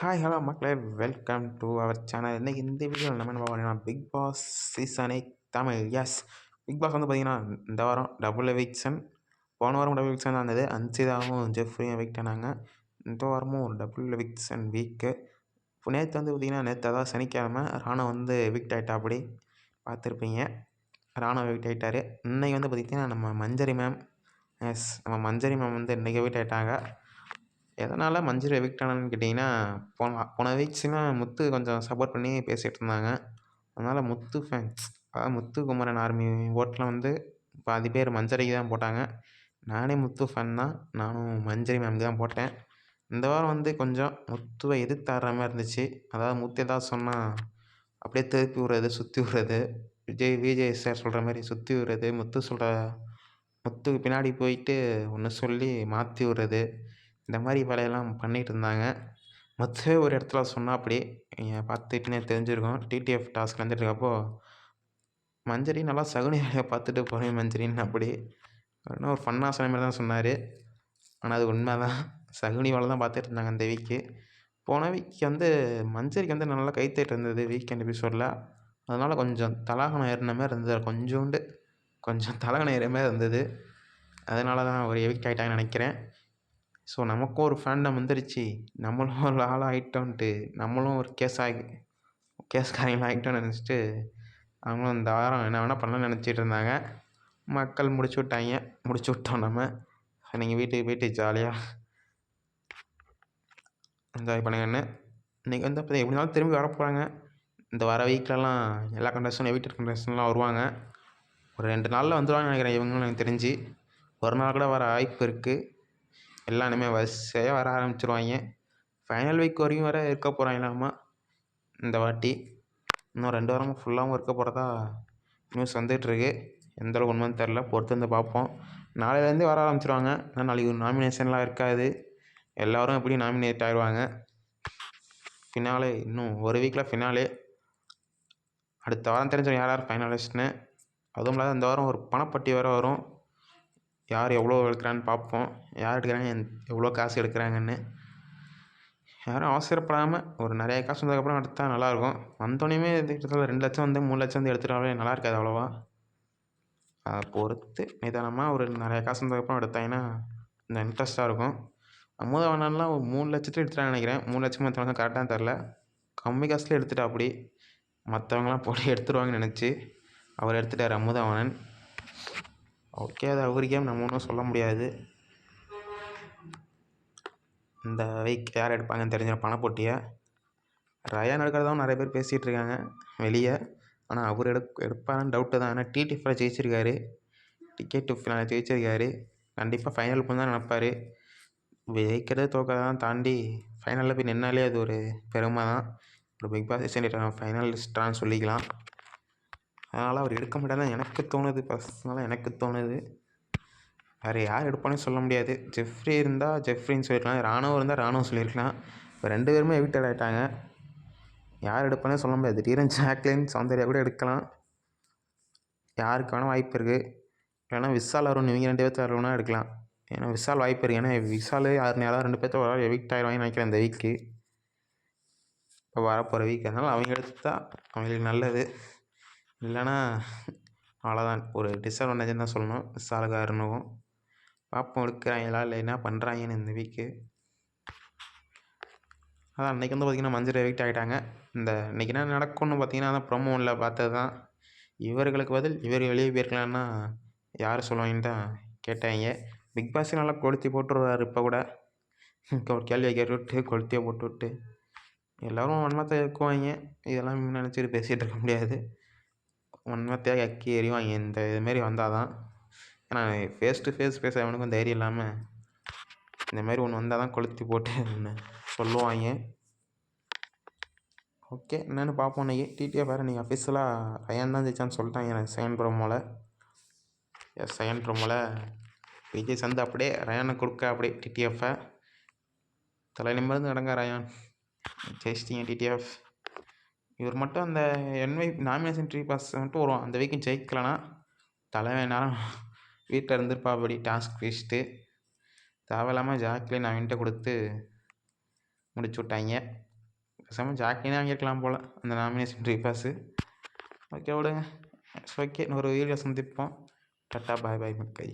Hi hello மக்களே. Welcome to our channel இன்றைக்கி இந்த வீடியோவில் நம்ம என்ன பார்க்கணும் பிக் பாஸ் சீசனை தமிழ். எஸ் பிக் பாஸ் வந்து பார்த்திங்கன்னா இந்த வாரம் டபுள் எவிக்ஷன் போன வாரம் டபுள் எவிக்ஷன் தான் இருந்தது. அன்சிதாவும் ஜெஃப்ரியும் எவிக்ட் ஆனாங்க. இந்த வாரமும் ஒரு டபுள் எவிக்ஷன் வீக்கு நேற்று வந்து பார்த்திங்கன்னா நேற்று அதாவது சனிக்கிழமை ராணா வந்து எவிக்ட் ஆகிட்டா அப்படி பார்த்துருப்பீங்க. ராணா எவிக்ட் ஆகிட்டாரு இன்றைக்கி வந்து பார்த்திங்கன்னா நம்ம மஞ்சரி மேம் எஸ் நம்ம மஞ்சரி மேம் வந்து இன்றைக்கி எவிக்ட் ஆகிட்டாங்க எதனால் மஞ்சள் எவிக்ட் ஆனான்னு கேட்டிங்கன்னா போன போன வீக்ஸ்லாம் முத்து கொஞ்சம் சப்போர்ட் பண்ணி பேசிகிட்டு இருந்தாங்க. அதனால் முத்து ஃபேன்ஸ் அதாவது முத்து குமரன் ஆர்மி ஓட்டில் வந்து பாதி பேர் மஞ்சரிக்கு தான் போட்டாங்க. நானே முத்து ஃபேன் தான். நானும் மஞ்சரி மேம்க்கு தான் போட்டேன். இந்த வாரம் வந்து கொஞ்சம் முத்துவை எதிர்த்தாடுற மாதிரி இருந்துச்சு. அதாவது முத்து ஏதாவது சொன்னால் அப்படியே திருப்பி விடுறது சுற்றி விடுறது. விஜய் விஜய் சார் சொல்கிற மாதிரி சுற்றி விடுறது. முத்து சொல்கிற முத்துக்கு பின்னாடி போயிட்டு ஒன்று சொல்லி மாற்றி விடுறது. இந்த மாதிரி வேலையெல்லாம் பண்ணிகிட்டு இருந்தாங்க மற்ற ஒரு இடத்துல சொன்னாப்படி நீங்கள் பார்த்துட்டுனே தெரிஞ்சிருக்கோம். டிடிஎஃப் டாஸ்க் வந்துட்டுருக்கப்போ மஞ்சரி நல்லா சகுனி வேலையை பார்த்துட்டு போகிறேன் மஞ்சரின்னு அப்படி. ஆனால் ஒரு ஃபன்னாக சொன்ன மாதிரி தான் சொன்னார். ஆனால் அது உண்மை தான் சகுனி வேலை தான் பார்த்துட்டு இருந்தாங்க அந்த வீக்கு போன வீக் வந்து மஞ்சரிக்கு வந்து நல்லா கைத்தேட்டு இருந்தது வீக்கெண்ட் எபிசோடில் அதனால் கொஞ்சம் தலாகணம் ஏறின மாதிரி இருந்தது. கொஞ்சோண்டு கொஞ்சம் தலகணம் ஏறின மாதிரி இருந்தது. அதனால தான் ஒரு எவிக் ஆகிட்டாங்கன்னு நினைக்கிறேன். ஸோ நமக்கும் ஒரு ஃபேண்டம் வந்துருச்சு. நம்மளும் ஒரு ஆள் ஆகிட்டோன்ட்டு நம்மளும் ஒரு கேஸ் ஆகி கேஸ்காரங்களும் ஆகிட்டோம்னு நினச்சிட்டு அவங்களும் இந்த வாரம் என்ன வேணால் பண்ணலாம்னு நினச்சிட்டு இருந்தாங்க. மக்கள் முடிச்சு விட்டாங்க. முடிச்சு விட்டோம் நம்ம. நீங்கள் வீட்டுக்கு போயிட்டு ஜாலியாக என்ஜாய் பண்ணுங்கன்னு. இன்றைக்கி வந்து அப்போ எப்படி இருந்தாலும் திரும்பி வரப்போகிறாங்க இந்த வர வீக்லலாம் எல்லா கண்டஸ்டனும் வீட்டு கண்டஸ்டன்லாம் வருவாங்க. ஒரு ரெண்டு நாளில் வந்துடுவாங்கன்னு நினைக்கிறேன் இவங்களும் எனக்கு தெரிஞ்சு. ஒரு நாள் கூட வர வாய்ப்பு இருக்குது எல்லாம் இனிமேல் வரிசையாக வர ஆரம்பிச்சிருவாங்க ஃபைனல் வீக் வரையும் வேறு இருக்க போகிறாங்களாமா இந்த வாட்டி. இன்னும் ரெண்டு வாரமும் ஃபுல்லாகவும் இருக்க போகிறதா நியூஸ் வந்துகிட்ருக்கு எந்த அளவுக்கு உண்மைன்னு தெரில பொறுத்து வந்து பார்ப்போம். நாளையிலேருந்தே வர ஆரம்பிச்சிருவாங்க. ஆனால் நாளைக்கு நாமினேஷன்லாம் இருக்காது. எல்லோரும் எப்படி நாமினேட் ஆயிடுவாங்க ஃபினாலே இன்னும் ஒரு வீக்கில் ஃபினாலே அடுத்த வாரம் தெரிஞ்சிடும் யார் யார் ஃபைனலிஸ்ட்னு அதுவும் இல்லாத இந்த வாரம் ஒரு பணப்பட்டி வேறு வரும். யார் எவ்வளோ எடுக்கிறான்னு பார்ப்போம். யார் எடுக்கிறாங்க எவ்வளோ காசு எடுக்கிறாங்கன்னு. யாரும் அவசரப்படாமல் ஒரு நிறைய காசு வந்ததுக்கப்புறம் எடுத்தால் நல்லாயிருக்கும். வந்தோடனே கிட்டத்தட்ட ரெண்டு லட்சம் வந்து மூணு லட்சம் வந்து எடுத்துட்டாலே நல்லா இருக்காது அவ்வளோவா. அதை பொறுத்து நிதானமாக ஒரு நிறைய காசு வந்ததுக்கப்புறம் எடுத்தாங்கன்னா இந்த இன்ட்ரெஸ்ட்டாக இருக்கும். அமுதவனன்லாம் ஒரு மூணு லட்சத்தில் எடுத்துட்டான்னு நினைக்கிறேன். மூணு லட்சம் மற்றவங்க கரெக்டாக தெரில. கம்மி காசில் எடுத்துட்டா அப்படி. மற்றவங்களாம் போட்டு எடுத்துருவாங்கன்னு நினச்சி அவர் எடுத்துட்டார் அமுதவாணன் ஓகே அது அவருக்கே நம்ம ஒன்றும் சொல்ல முடியாது. இந்த வீக் யார் எடுப்பாங்கன்னு தெரிஞ்ச பணப்போட்டியை. ரயான் எடுக்கிறதாவும் நிறைய பேர் பேசிகிட்டு இருக்காங்க வெளியே. ஆனால் அவர் எடு எடுப்பாருன்னு டவுட்டு தான். ஏன்னா டிடிஎஃப்பில் ஜெயிச்சிருக்காரு. Ticket phenol ஜெயிச்சிருக்காரு. கண்டிப்பாக ஃபைனல் போய் தான் நினப்பார். ஜெயிக்கிறது தோக்கிறதான் தாண்டி ஃபைனலில் போய் நின்னாலே அது ஒரு பெருமை தான் ஒரு பிக் பாஸ் சீசன் ஃபைனலிஸ்டான்னு சொல்லிக்கலாம். அதனால் அவர் எடுக்க மாட்டாருன்னு எனக்கு தோணுது. பர்சனலாக எனக்கு தோணுது. வேறு யார் எடுப்பானே சொல்ல முடியாது. ஜெஃப்ரி இருந்தால் ஜெஃப்ரின்னு சொல்லியிருக்கலாம் ராணுவம் இருந்தால் ராணுவம் சொல்லியிருக்கலாம் இப்போ ரெண்டு பேருமே எவிக்டட் ஆகிட்டாங்க யார் எடுப்பானே சொல்ல முடியாது. திடீர்னு ஜாக்லின் சௌந்தர்யா கூட எடுக்கலாம். யாருக்கு வேணால் வாய்ப்பு இருக்குது இல்லைனா விசால் அருண் இவங்க ரெண்டு பேர்த்து வரணும்னா எடுக்கலாம். ஏன்னா விஷால் வாய்ப்பு இருக்குது ஏன்னா விஷால் யார் யாராவது ரெண்டு பேர்த்த ஒரு எவிக்ட் ஆகிடுவாங்கன்னு நினைக்கிறேன் இந்த வீக்கு இப்போ வரப்போகிற வீக் அதனால் அவங்க எடுத்தா அவங்களுக்கு நல்லது. இல்லைன்னா அவ்வளோதான் ஒரு டிஸ்அட்வான்டேஜ்னு தான் சொல்லணும். விசாலகாரனுக்கும் பார்ப்போம் எடுக்கிறாங்களா இல்லை என்ன பண்ணுறாங்கன்னு இந்த வீக்கு அதான் அன்றைக்கி வந்து பார்த்திங்கன்னா மஞ்சள் எவிக்ட் ஆகிட்டாங்க இந்த இன்றைக்கி என்ன நடக்கும்னு பார்த்தீங்கன்னா அதான் ப்ரொமோவில் பார்த்தது தான் இவர்களுக்கு பதில் இவர் வெளியே போயிருக்கலான்னா யார் சொல்லுவாங்கன்னு தான் கேட்டாங்க. பிக் பாஸ் நல்லா கொளுத்தி போட்டுருவார் இப்போ கூட. ஒரு கேள்வியை கேட்டு விட்டு கொளுத்தியை போட்டு விட்டு. எல்லோரும் வன்மத்தை இருக்குவாங்க இதெல்லாம் நினச்சிட்டு பேசிகிட்டு இருக்க முடியாது. வன்மத்தையாக அக்கி எறிவாங்க இந்த இதுமாரி வந்தால் தான் ஏன்னா ஃபேஸ் டு ஃபேஸ் பேச அவனுக்கும் தைரியம் இல்லாமல் இந்தமாரி ஒன்று வந்தால் தான் கொளுத்தி போட்டு ஒன்று சொல்லுவாங்க. ஓகே என்னென்னு பார்ப்போம் இன்றைக்கி டிடிஎஃப் வேறு நீங்கள் அஃபிஷியலாக ரயான் தான் ஜெயிச்சான்னு சொல்லிட்டாங்க. எனக்கு செகண்ட் ப்ரோமோவில் எஸ் செகண்ட் ப்ரோமோவில் விஜய் சந்து அப்படியே ரயானை கொடுக்க அப்படியே டிடிஎஃப்பை தலை நிமிர்ந்து நடங்க ரயான். ஜெயிச்சிட்டிங்க டிடிஎஃப் இவர் மட்டும் அந்த என்வை நாமினேஷன் ட்ரீ பாஸ் மட்டும் வரும். அந்த வீக்கும் ஜெயிக்கலனா தலைவன் நேரம் வீட்டில் இருந்திருப்பா அப்படி டாஸ்க் வச்சுட்டு தேவையில்லாமல் ஜாக்லின் அவன்கிட்ட கொடுத்து முடிச்சு விட்டாங்க. பேசாமல் ஜாக்லினே வாங்கியிருக்கலாம் போல் அந்த நாமினேஷன் ட்ரீ பாஸு ஓகே விடுங்க. ஓகே இன்னொரு வீடியோ சந்திப்போம். டட்டா பாய் பாய் மக்கள்.